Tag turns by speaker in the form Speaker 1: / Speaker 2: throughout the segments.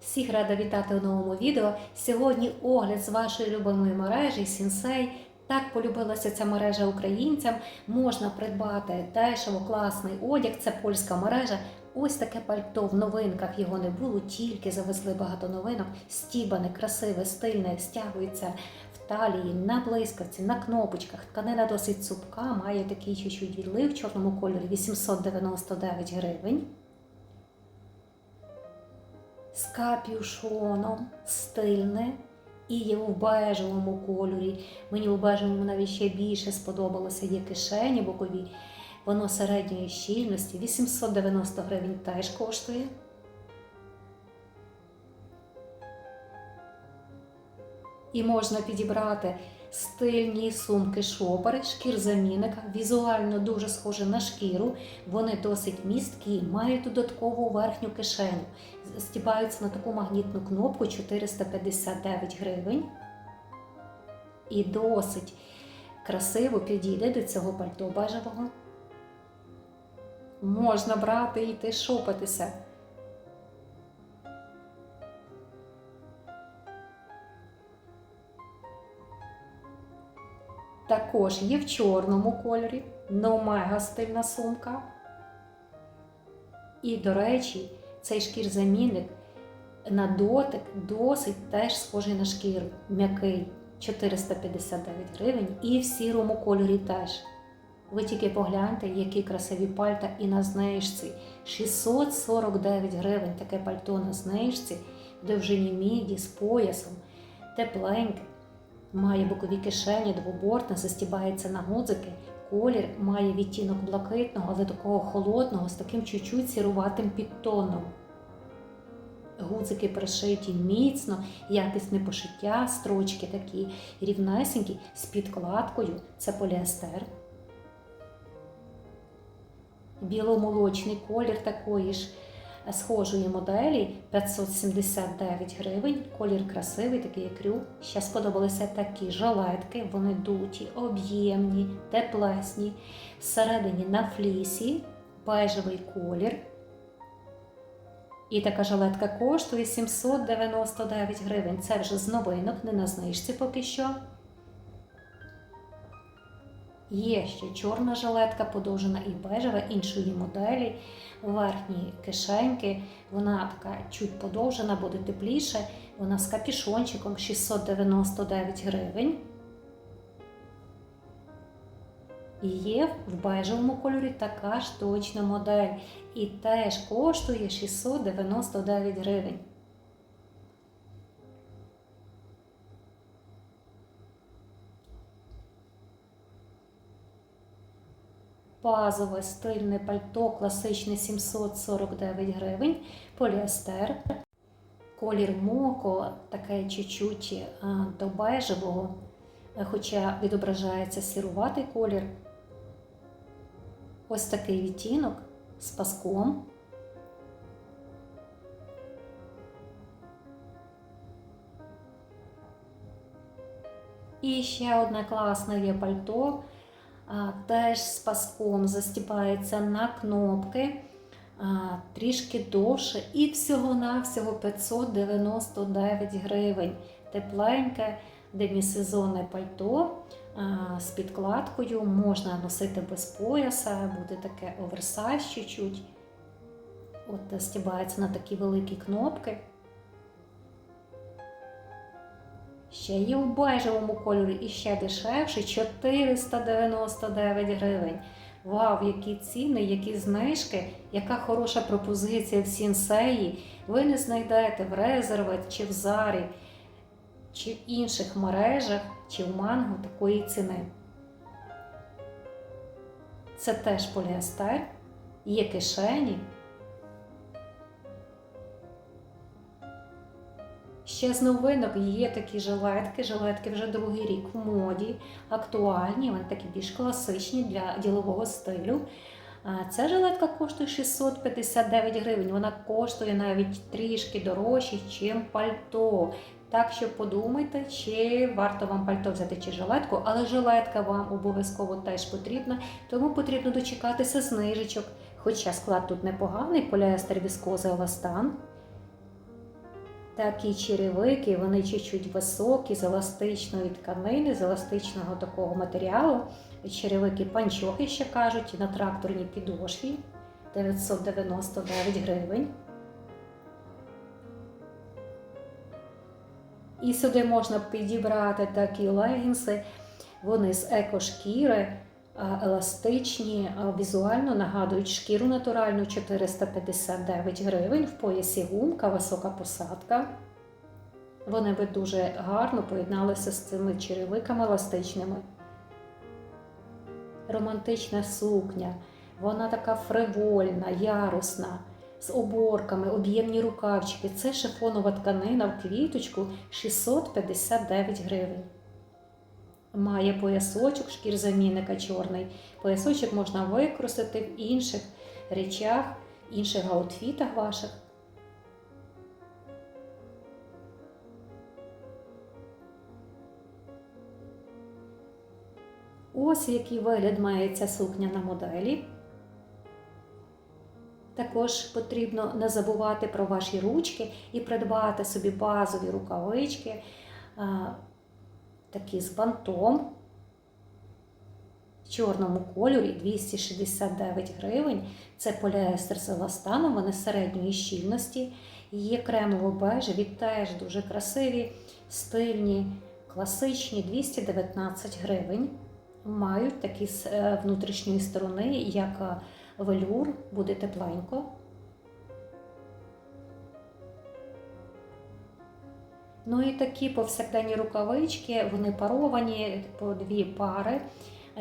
Speaker 1: Всіх рада вітати у новому відео. Сьогодні огляд з вашої любимої мережі Сінсей. Так полюбилася ця мережа українцям. Можна придбати дешево класний одяг. Це польська мережа. Ось таке пальто в новинках його не було, тільки завезли багато новинок. Стібане, красиве, стильне, стягується в талії, на блискавці, на кнопочках. Тканина досить цупка, має такий чуть-чуть відлив в чорному кольорі 899 гривень з капюшоном, стильне і є у бежевому кольорі. Мені у бежевому навіть ще більше сподобалося. Є кишені бокові. Воно середньої щільності, 890 гривень теж коштує. І можна підібрати стильні сумки шопери, шкірзамінника, візуально дуже схожі на шкіру. Вони досить місткі, мають додаткову верхню кишеню. Стібаються на таку магнітну кнопку 459 гривень. І досить красиво підійде до цього пальто бежевого. Можна брати і йти шопитися. Також є в чорному кольорі, но мега стильна сумка. І, до речі, цей шкірзамінник на дотик досить теж схожий на шкіру. М'який 459 гривень і в сірому кольорі теж. Ви тільки погляньте, які красиві пальта і на знижці. 649 гривень таке пальто на знижці, в довжині міді з поясом, тепленьке. Має бокові кишені, двобортне, застібається на гудзики. Колір має відтінок блакитного, але такого холодного, з таким чуть-чуть сіруватим підтоном. Гудзики пришиті міцно, якісне пошиття, строчки такі рівнесенькі, з підкладкою. Це поліестер. Біломолочний колір такої ж схожої моделі 579 гривень. Колір красивий, такий як рю. Ще сподобалися такі жилетки, вони дуті, об'ємні, теплесні. Всередині на флісі бежевий колір. І така жилетка коштує 799 гривень. Це вже з новинок, не на знижці поки що. Є ще чорна жилетка, подовжена і бежева іншої моделі. Верхні кишеньки. Вона така чуть подовжена, буде тепліше. Вона з капішончиком 699 гривень. І є в бежевому кольорі така ж точна модель. І теж коштує 699 гривень. Базове стильне пальто класичне 749 гривень, поліестер. Колір моко, таке чуть-чуть до бежевого, е, хоча відображається сіруватий колір. Ось такий відтінок з паском. І ще одне класне є пальто теж з паском застібається на кнопки, трішки довше і всього-навсього 599 гривень. Тепленьке демісезонне пальто з підкладкою, можна носити без пояса, буде таке оверсайз чуть-чуть. От стібається на такі великі кнопки. Ще є у бежевому кольорі і ще дешевше 499 гривень. Вау, які ціни, які знижки, яка хороша пропозиція в сінсеї. Ви не знайдете в резерват чи в зарі, чи в інших мережах, чи в манго такої ціни. Це теж поліестер, є кишені. Ще з новинок є такі жилетки. Жилетки вже другий рік в моді, актуальні, вони такі більш класичні для ділового стилю. Ця жилетка коштує 659 гривень. Вона коштує навіть трішки дорожче, ніж пальто. Так що подумайте, чи варто вам пальто взяти чи жилетку, але жилетка вам обов'язково теж потрібна, тому потрібно дочекатися знижечок. Хоча склад тут непоганий, поліестер віскоза еластан. Такі черевики, вони чуть-чуть високі, з еластичної тканини, з еластичного такого матеріалу. Черевики панчохи ще кажуть, на тракторній підошві 999 гривень. І сюди можна підібрати такі легінси, вони з екошкіри, еластичні, візуально нагадують шкіру натуральну 459 гривень, в поясі гумка, висока посадка. Вони би дуже гарно поєдналися з цими черевиками еластичними. Романтична сукня, вона така фривольна, ярусна, з оборками, об'ємні рукавчики. Це шифонова тканина в квіточку 659 гривень. Має поясочок шкірзамінника чорний. Поясочок можна використати в інших речах, інших аутфітах ваших. Ось який вигляд має ця сукня на моделі. Також потрібно не забувати про ваші ручки і придбати собі базові рукавички, такі з бантом в чорному кольорі 269 гривень. Це поліестер з еластаном, вони середньої щільності. Є кремово-бежеві, теж дуже красиві, стильні, класичні 219 гривень. Мають такі з е, внутрішньої сторони, як е, велюр, буде тепленько. Ну і такі повсякденні рукавички, вони паровані по дві пари.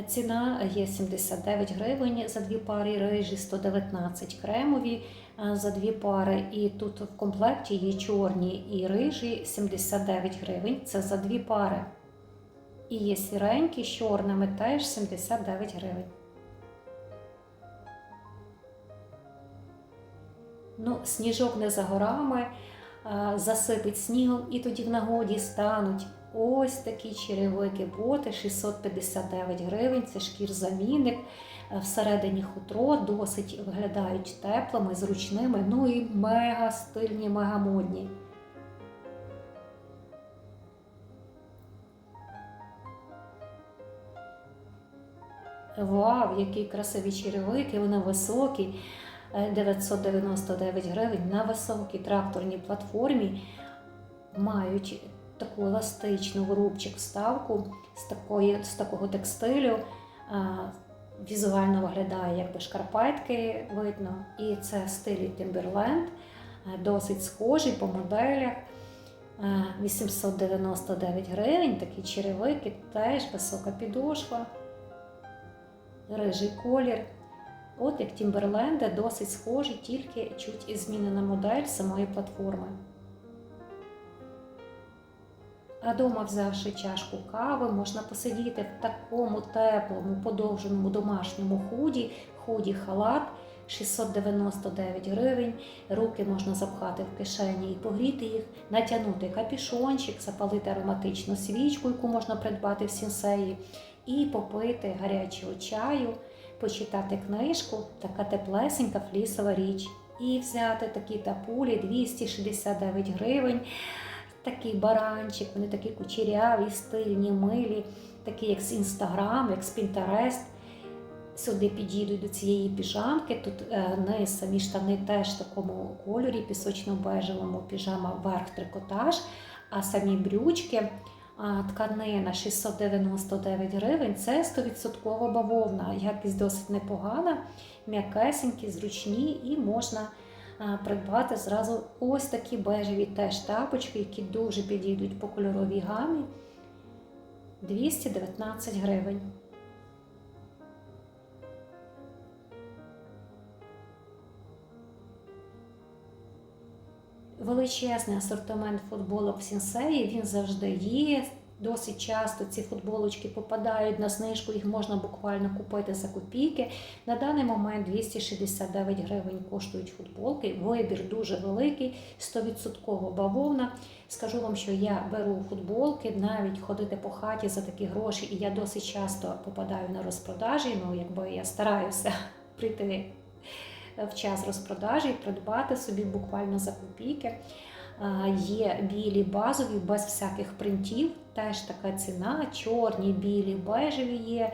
Speaker 1: Ціна є 79 гривень за дві пари, рижі 119 кремові за дві пари. І тут в комплекті є чорні і рижі 79 гривень. Це за дві пари. І є сіренькі з чорними теж 79 гривень. Ну, сніжок не за горами, засипить снігом, і тоді в нагоді стануть ось такі черевики боти 659 гривень. Це шкір-замінник. Всередині хутро досить виглядають теплими, зручними, ну і мега стильні, мега модні. Вау, які красиві черевики, вони високі. Е, 999 гривень на високій тракторній платформі мають таку еластичну рубчик вставку з, такої, з такого текстилю. Візуально виглядає, якби шкарпетки видно. І це стилі Timberland, е, досить схожий по моделях. Е, 899 гривень, такі черевики, теж висока підошва, рижий колір. От як Тімберленди досить схожі, тільки чуть змінена модель самої платформи. А дома, взявши чашку кави, можна посидіти в такому теплому, подовженому домашньому худі, худі халат 699 гривень. Руки можна запхати в кишені і погріти їх, натягнути капішончик, запалити ароматичну свічку, яку можна придбати в сінсеї, і попити гарячого чаю почитати книжку, така теплесенька флісова річ. І взяти такі тапулі 269 гривень. Такий баранчик, вони такі кучеряві, стильні, милі, такі як з Інстаграм, як з Пінтерест. Сюди підійдуть до цієї піжамки. Тут е, низ самі штани теж в такому кольорі, пісочно-бежевому, піжама верх трикотаж, а самі брючки тканина 699 гривень. Це 100% бавовна. Якість досить непогана, м'якесенькі, зручні і можна придбати зразу ось такі бежеві теж тапочки, які дуже підійдуть по кольоровій гамі. 219 гривень. Величезний асортимент футболок в Сінсеї, він завжди є. Досить часто ці футболочки попадають на знижку, їх можна буквально купити за копійки. На даний момент 269 гривень коштують футболки. Вибір дуже великий, 100% бавовна. Скажу вам, що я беру футболки, навіть ходити по хаті за такі гроші, і я досить часто попадаю на розпродажі. Ну, якби я стараюся прийти в час розпродажі, і придбати собі буквально за копійки. Є білі базові без всяких принтів, теж така ціна. Чорні, білі, бежеві є,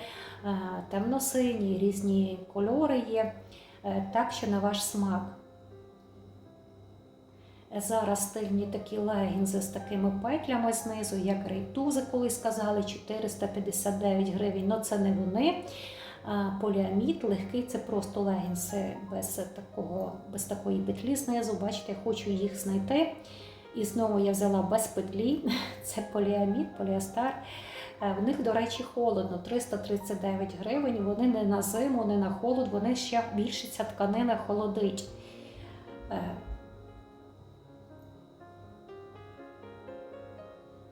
Speaker 1: темно-сині, різні кольори є. Е, Так що на ваш смак. Зараз стильні такі легінзи з такими петлями знизу, як рейтузи, колись сказали, 459 гривень. Ну це не вони. Поліамід легкий, це просто легінси без, такого, без такої петлі знизу. Бачите, я хочу їх знайти. І знову я взяла без петлі. Це поліамід, поліастер. Е, В них, до речі, холодно, 339 гривень. Вони не на зиму, не на холод, вони ще більше ця тканина холодить.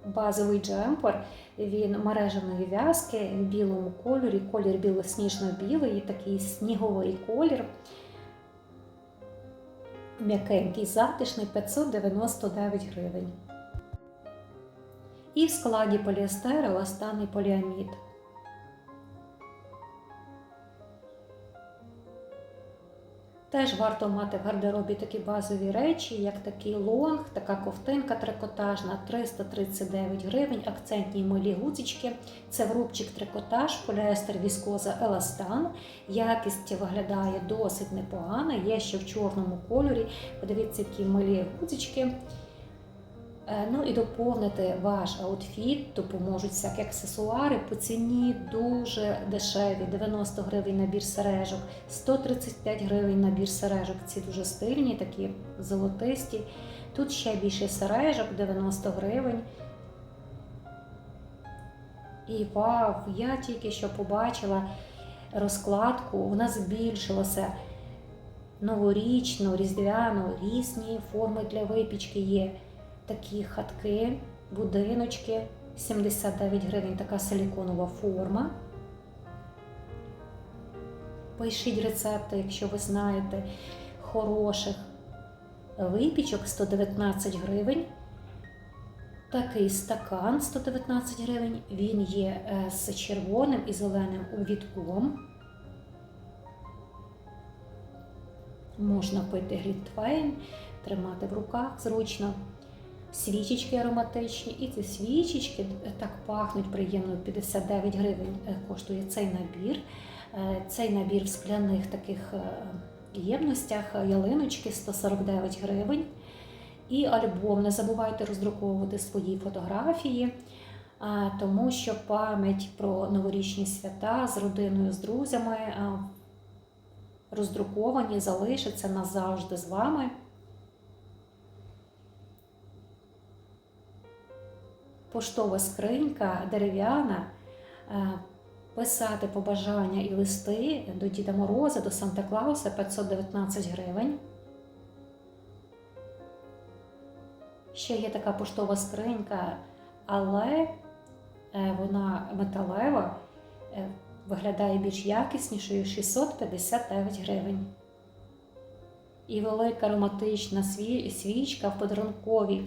Speaker 1: Базовий джемпер, він мереженої в'язки в білому кольорі, колір білосніжно-білий, такий сніговий колір. М'якенький, затишний 599 гривень. І в складі поліестер еластаний поліамід. Теж варто мати в гардеробі такі базові речі, як такий лонг, така ковтинка трикотажна 339 гривень, акцентні милі гудзички. Це врубчик трикотаж, поліестер віскоза еластан. Якість виглядає досить непогано, є ще в чорному кольорі. Подивіться, які милі гудзички. Е, Ну і доповнити ваш аутфіт, допоможуть всякі аксесуари по ціні дуже дешеві. 90 гривень набір сережок, 135 гривень набір сережок. Ці дуже стильні, такі золотисті. Тут ще більше сережок, 90 гривень. І вау, я тільки що побачила розкладку, вона збільшилася новорічну, різдвяну, різні форми для випічки є такі хатки, будиночки, 79 гривень така силіконова форма. Пишіть рецепти, якщо ви знаєте, хороших випічок 119 гривень. Такий стакан 119 гривень. Він є е, з червоним і зеленим обвідком. Можна пити глінтвейн, тримати в руках зручно свічечки ароматичні, і ці свічечки так пахнуть приємно. 59 гривень е, коштує цей набір. Е, Цей набір в скляних таких е, ємностях, ялиночки 149 гривень. І альбом. Не забувайте роздруковувати свої фотографії, тому що пам'ять про новорічні свята з родиною, з друзями роздруковані, залишаться назавжди з вами. Поштова скринька дерев'яна, е, писати побажання і листи до Діда Мороза, до Санта Клауса 519 гривень. Ще є така поштова скринька, але е, вона металева, е, виглядає більш якіснішою 659 гривень. І велика ароматична свічка в подарунковій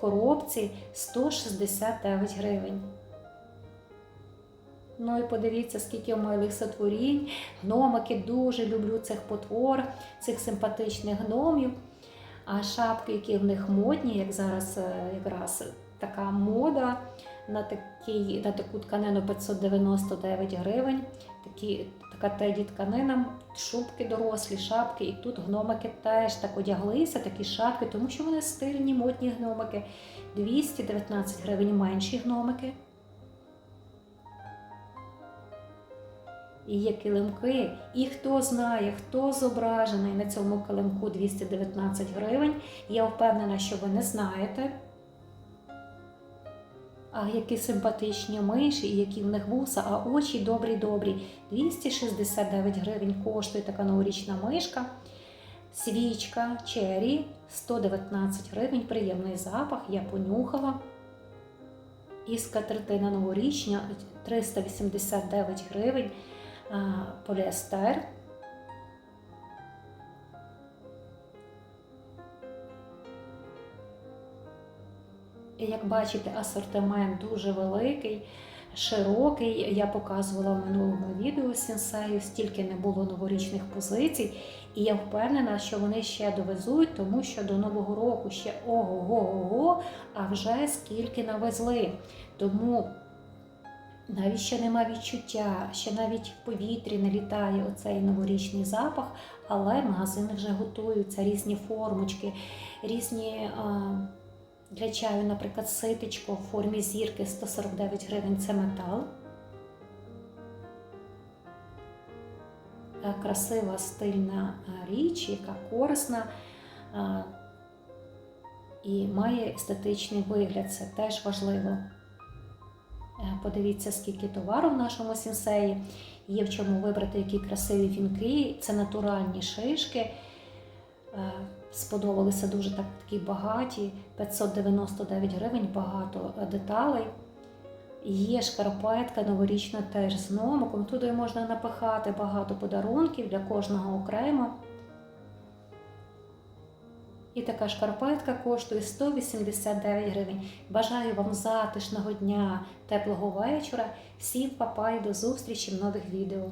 Speaker 1: коробці 169 гривень. Ну і подивіться, скільки милих сотворінь. Гномики дуже люблю цих потвор, цих симпатичних гномів. А шапки, які в них модні, як зараз е, якраз така мода на такий, на таку тканину 599 гривень. Такі, Така теді тканина, шубки дорослі, шапки. І тут гномики теж так одяглися, такі шапки, тому що вони стильні, модні гномики. 219 гривень менші гномики. І є килимки. І хто знає, хто зображений на цьому килимку 219 гривень. Я впевнена, що ви не знаєте. А які симпатичні миші, і які в них вуса, а очі добрі-добрі. 269 гривень коштує така новорічна мишка. Свічка Черрі 119 гривень, приємний запах, я понюхала. І скатертина новорічня 389 гривень поліестер. Як бачите, асортимент дуже великий, широкий. Я показувала в минулому відео сенсею, стільки не було новорічних позицій. І я впевнена, що вони ще довезуть, тому що до Нового року ще ого-го-го, а вже скільки навезли. Тому навіть ще нема відчуття, ще навіть в повітрі не літає оцей новорічний запах, але магазини вже готуються, різні формочки, різні а, для чаю, наприклад, ситечко в формі зірки 149 гривень це метал. Е, Красива стильна е, річ, яка корисна е, і має естетичний вигляд. Це теж важливо. Подивіться, скільки товару в нашому сінсеї. Є в чому вибрати які красиві вінки. Це натуральні шишки. Сподобалися дуже так, такі багаті. 599 гривень, багато е, деталей. Є шкарпетка новорічна теж з номиком. Туди можна напихати багато подарунків для кожного окремо. І така шкарпетка коштує 189 гривень. Бажаю вам затишного дня, теплого вечора. Всім папа і до зустрічі в нових відео.